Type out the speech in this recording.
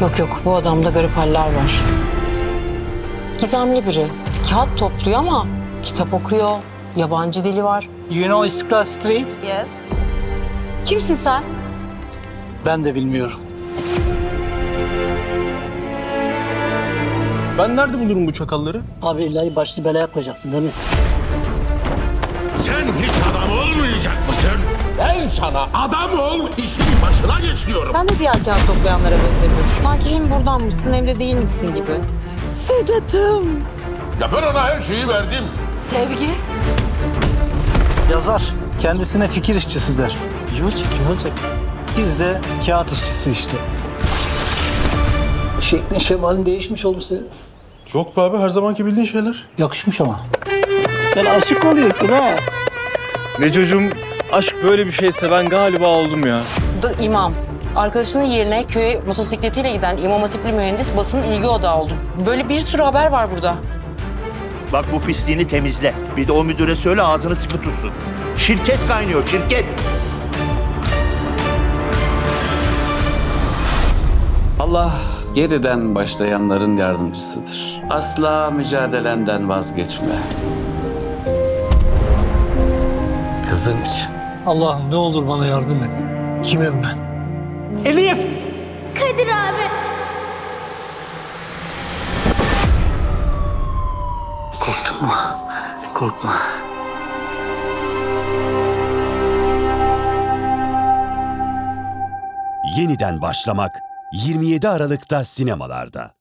Yok yok bu adamda garip haller var. Gizemli biri. Kağıt topluyor ama kitap okuyor. Yabancı dili var. You know İstiklal Street? Yes. Kimsin sen? Ben de bilmiyorum. Ben nerede bulurum bu çakalları? Abi ilahi başlı belaya koyacaksın değil mi? Sen hiç adam olmayacak mısın? Ben sana adam ol, işin diyorum. Sen de diğer kağıt toplayanlara benzemiyorsun. Sanki hem buradanmışsın hem de değilmişsin gibi. Ya ben ona her şeyi verdim. Sevgi? Yazar. Kendisine fikir işçisi der. İyi olacak, iyi olacak. Biz de kağıt işçisi işte. Şeklin şemalin değişmiş olmuş senin. Yok be abi her zamanki bildiğin şeyler. Yakışmış ama. Sen aşık oluyorsun ha. Ne çocuğum aşk böyle bir şeyse ben galiba oldum ya. The imam. Arkadaşının yerine köye motosikletiyle giden imam hatipli mühendis basının ilgi odağı oldu. Böyle bir sürü haber var burada. Bak bu pisliğini temizle. Bir de o müdüre söyle ağzını sıkı tutsun. Şirket kaynıyor, şirket. Allah geriden başlayanların yardımcısıdır. Asla mücadelenden vazgeçme. Kızın için. Allah'ım ne olur bana yardım et. Kimim ben? Elif! Kadir abi. Korkma. Korkma. Yeniden başlamak 27 Aralık'ta sinemalarda.